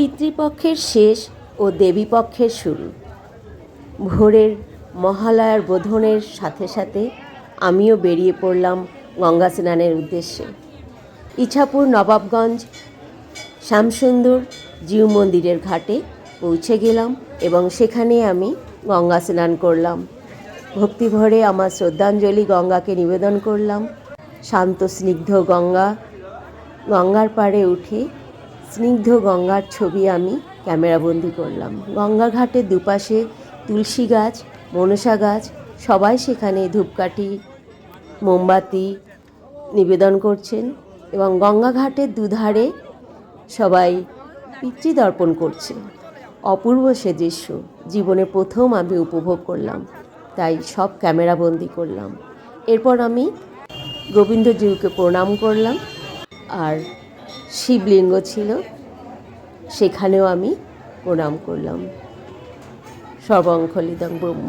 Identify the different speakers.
Speaker 1: পিতৃপক্ষের শেষ ও দেবীপক্ষের শুরু। ভোরের মহালয়ার বোধনের সাথে সাথে আমিও বেরিয়ে পড়লাম গঙ্গা স্নানের উদ্দেশ্যে। ইছাপুর নবাবগঞ্জ শ্যামসুন্দর জিউ মন্দিরের ঘাটে পৌঁছে গেলাম এবং সেখানে আমি গঙ্গা স্নান করলাম। ভক্তিভরে আমার শ্রদ্ধাঞ্জলি গঙ্গাকে নিবেদন করলাম। শান্ত স্নিগ্ধ গঙ্গা গঙ্গার পাড়ে উঠে স্নিগ্ধ গঙ্গার ছবি আমি ক্যামেরাবন্দি করলাম। গঙ্গা ঘাটের দুপাশে তুলসী গাছ, মনসা গাছ, সবাই সেখানে ধূপকাঠি, মোমবাতি নিবেদন করছেন এবং গঙ্গা ঘাটের দুধারে সবাই পিতৃদর্পণ করছে। অপূর্ব সে দৃশ্য, জীবনে প্রথম আমি উপভোগ করলাম, তাই সব ক্যামেরাবন্দি করলাম। এরপর আমি গোবিন্দজিউকে প্রণাম করলাম আর শিবলিঙ্গ ছিল সেখানেও আমি প্রণাম করলাম। সর্বঙ্খলিদং ব্রহ্ম।